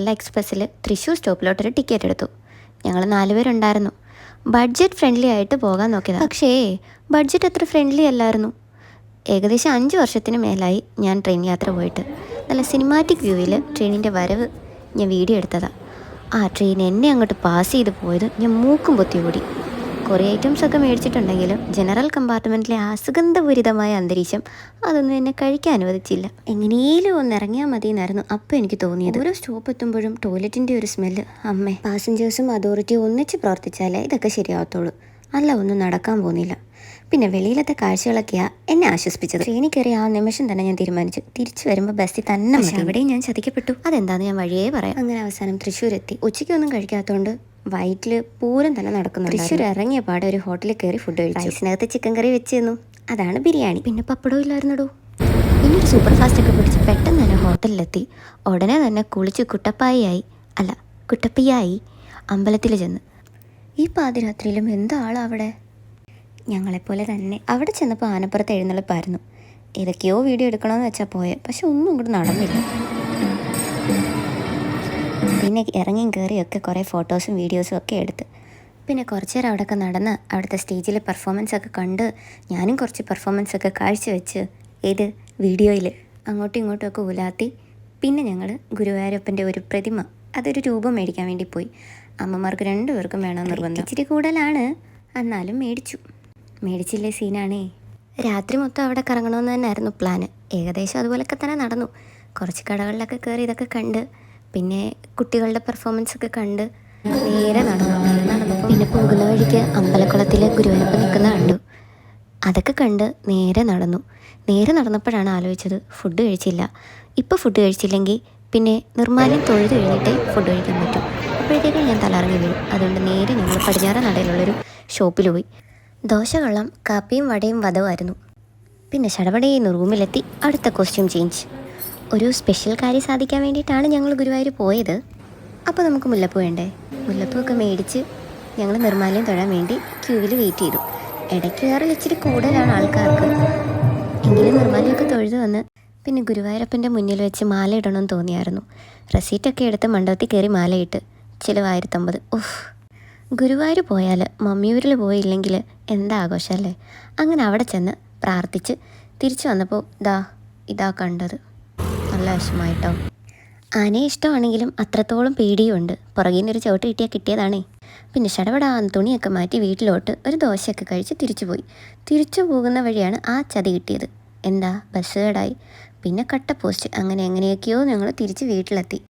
കേരള എക്സ്പ്രസ്സിൽ തൃശ്ശൂർ സ്റ്റോപ്പിലോട്ടൊരു ടിക്കറ്റ് എടുത്തു. ഞങ്ങൾ നാലുപേരുണ്ടായിരുന്നു ബഡ്ജറ്റ് ഫ്രണ്ട്ലി ആയിട്ട് പോകാൻ നോക്കിയതാണ് പക്ഷേ ബഡ്ജറ്റ് അത്ര ഫ്രണ്ട്ലി അല്ലായിരുന്നു. ഏകദേശം അഞ്ച് വർഷത്തിന് മേലായി ഞാൻ ട്രെയിൻ യാത്ര പോയിട്ട്. നല്ല സിനിമാറ്റിക് വ്യൂവിൽ ട്രെയിനിന്റെ വരവ് ഞാൻ വീഡിയോ എടുത്തതാണ് ആ ട്രെയിൻ എന്നെ അങ്ങോട്ട് പാസ് ചെയ്ത് പോയത് ഞാൻ മൂക്കും പൊത്തി ഓടി കുറേ ഐറ്റംസ് ഒക്കെ മേടിച്ചിട്ടുണ്ടെങ്കിലും ജനറൽ കമ്പാർട്ട്മെന്റിലെ ആ സുഗന്ധപൂരിതമായ അന്തരീക്ഷം അതൊന്നും എന്നെ കഴിക്കാൻ അനുവദിച്ചില്ല. എങ്ങനെയും ഒന്ന് ഇറങ്ങിയാൽ മതി എന്നായിരുന്നു അപ്പോൾ എനിക്ക് തോന്നിയത്. ഓരോ സ്റ്റോപ്പ് എത്തുമ്പോഴും ടോയ്ലറ്റിന്റെ ഒരു സ്മെല്ല് അമ്മേ. പാസഞ്ചേഴ്സും അതോറിറ്റിയും ഒന്നിച്ച് പ്രവർത്തിച്ചാലേ ഇതൊക്കെ ശരിയാവത്തുള്ളൂ. അല്ല ഒന്നും നടക്കാൻ പോകുന്നില്ല. പിന്നെ വെളിയിലത്തെ കാഴ്ചകളൊക്കെയാണ് എന്നെ ആശ്വസിപ്പിച്ചത്. ട്രെയിനിൽ കയറി ആ നിമിഷം തന്നെ ഞാൻ തീരുമാനിച്ചു. തിരിച്ചു വരുമ്പോൾ ബസ്സിൽ തന്നെ. അവിടെയും ഞാൻ ചതിക്കപ്പെട്ടു. അതെന്താന്ന് ഞാൻ വഴിയേ പറയാം. അങ്ങനെ അവസാനം തൃശ്ശൂരെത്തി. ഉച്ചയ്ക്കൊന്നും കഴിക്കാത്തതുകൊണ്ട് വയറ്റിൽ പൂരം തന്നെ നടക്കുന്നു തൃശ്ശൂർ ഇറങ്ങിയ പാടെ ഒരു ഹോട്ടലിൽ കയറി ഫുഡ് കഴിച്ചു. റൈസിനകത്ത് ചിക്കൻ കറി വെച്ചിരുന്നു തന്നു. അതാണ് ബിരിയാണി. പിന്നെ പപ്പടവും ഇല്ലായിരുന്നടോ? പിന്നൊരു ഒരു സൂപ്പർ ഫാസ്റ്റ് ഒക്കെ പിടിച്ച് പെട്ടെന്ന് തന്നെ ഹോട്ടലിലെത്തി. ഉടനെ തന്നെ കുളിച്ച് കുട്ടപ്പായിയായി. അല്ല കുട്ടപ്പിയായി അമ്പലത്തിൽ ചെന്ന്. ഈ പാതിരാത്രിയിലും എന്താ ആളാ അവിടെ ഞങ്ങളെപ്പോലെ തന്നെ അവിടെ ചെന്നപ്പോൾ ആനപ്പുറത്ത് എഴുന്നള്ളിപ്പായിരുന്നു. ഏതൊക്കെയോ വീഡിയോ എടുക്കണമെന്ന് വെച്ചാൽ പോയെ. പക്ഷെ ഒന്നും ഇങ്ങോട്ട് നടന്നില്ല. പിന്നെ ഇറങ്ങിയും കയറിയൊക്കെ കുറേ ഫോട്ടോസും വീഡിയോസും ഒക്കെ എടുത്ത്. പിന്നെ കുറച്ച് നേരം അവിടെയൊക്കെ നടന്ന് അവിടുത്തെ സ്റ്റേജിലെ പെർഫോമൻസ് ഒക്കെ കണ്ട് ഞാനും കുറച്ച് പെർഫോമൻസ് ഒക്കെ കാഴ്ചവെച്ച് ഏത് വീഡിയോയിൽ അങ്ങോട്ടും ഇങ്ങോട്ടും ഒക്കെ ഉലാത്തി. പിന്നെ ഞങ്ങൾ ഗുരുവായൂരപ്പന്റെ ഒരു പ്രതിമ അതൊരു രൂപം മേടിക്കാൻ വേണ്ടി പോയി. അമ്മമാർക്ക് രണ്ടുപേർക്കും വേണം നിർബന്ധം. ഇച്ചിരി കൂടുതലാണ്. എന്നാലും മേടിച്ചു. മേടിച്ചില്ലേ സീനാണേ? രാത്രി മൊത്തം അവിടെ കറങ്ങണമെന്ന് തന്നെയായിരുന്നു പ്ലാന് ഏകദേശം അതുപോലൊക്കെ തന്നെ നടന്നു. കുറച്ച് കടകളിലൊക്കെ കയറി ഇതൊക്കെ കണ്ട് പിന്നെ കുട്ടികളുടെ പെർഫോമൻസ് ഒക്കെ കണ്ട് നേരെ നടന്നു. പിന്നെ പോകുന്ന വഴിക്ക് അമ്പലക്കുളത്തിൽ ഗുരുവായൂരപ്പ് നിൽക്കുന്ന കണ്ടു. അതൊക്കെ കണ്ട് നേരെ നടന്നു. നേരെ നടന്നപ്പോഴാണ് ആലോചിച്ചത് ഫുഡ് കഴിച്ചില്ല. ഇപ്പോൾ ഫുഡ് കഴിച്ചില്ലെങ്കിൽ പിന്നെ നിർമ്മാല്യം തൊഴുത് കഴിഞ്ഞിട്ടേ ഫുഡ് കഴിക്കാൻ പറ്റും. അപ്പോഴത്തേക്കും ഞാൻ തലറങ്ങി വീഴും അതുകൊണ്ട് നേരെ ഞങ്ങൾ പടിഞ്ഞാറ് നടയിലുള്ളൊരു ഷോപ്പിൽ പോയി. ദോശ കള്ളം കാപ്പിയും വടയും വധവുമായിരുന്നു. പിന്നെ ചടപടയെന്ന് റൂമിലെത്തി അടുത്ത കോസ്റ്റ്യൂം ചേഞ്ച് ഒരു സ്പെഷ്യൽ കാര്യം സാധിക്കാൻ വേണ്ടിയിട്ടാണ് ഞങ്ങൾ ഗുരുവായൂർ പോയത്. അപ്പോൾ നമുക്ക് മുല്ലപ്പൂ വേണ്ടേ? മുല്ലപ്പൂ ഒക്കെ മേടിച്ച് ഞങ്ങൾ നിർമ്മാല്യം തൊഴാൻ വേണ്ടി ക്യൂവിൽ വെയിറ്റ് ചെയ്തു. ഇടയ്ക്ക് കയറൽ ഇച്ചിരി കൂടുതലാണ് ആൾക്കാർക്ക്. എങ്കിലും നിർമ്മാല്യമൊക്കെ തൊഴുതു വന്ന് പിന്നെ ഗുരുവായൂരപ്പന്റെ മുന്നിൽ വെച്ച് മാല ഇടണമെന്ന് തോന്നിയായിരുന്നു. റെസീറ്റൊക്കെ എടുത്ത് മണ്ഡപത്തിൽ കയറി മാലയിട്ട്. ചിലവായിരത്തമ്പത് ഉഫ്. ഗുരുവായൂർ പോയാൽ മമ്മിയൂരിൽ പോയില്ലെങ്കിൽ എന്താ ആഘോഷമല്ലേ അങ്ങനെ അവിടെ ചെന്ന് പ്രാർത്ഥിച്ച് തിരിച്ചു വന്നപ്പോൾ ദാ ഇതാ കണ്ടത്. നല്ല വിഷമായിട്ടോ ആനയെ ഇഷ്ടമാണെങ്കിലും അത്രത്തോളം പേടിയുണ്ട്. പുറകിൽ നിന്നൊരു ചവിട്ട് കിട്ടിയാൽ കിട്ടിയതാണേ. പിന്നെ ഷടപടാന്ന് തുണിയൊക്കെ മാറ്റി വീട്ടിലോട്ട് ഒരു ദോശയൊക്കെ കഴിച്ച് തിരിച്ചു പോയി. തിരിച്ചു പോകുന്ന വഴിയാണ് ആ ചതി കിട്ടിയത്. എന്താ? ബസ് കേടായി. പിന്നെ കട്ട പോസ്റ്റ്. അങ്ങനെ എങ്ങനെയൊക്കെയോ ഞങ്ങൾ തിരിച്ച് വീട്ടിലെത്തി.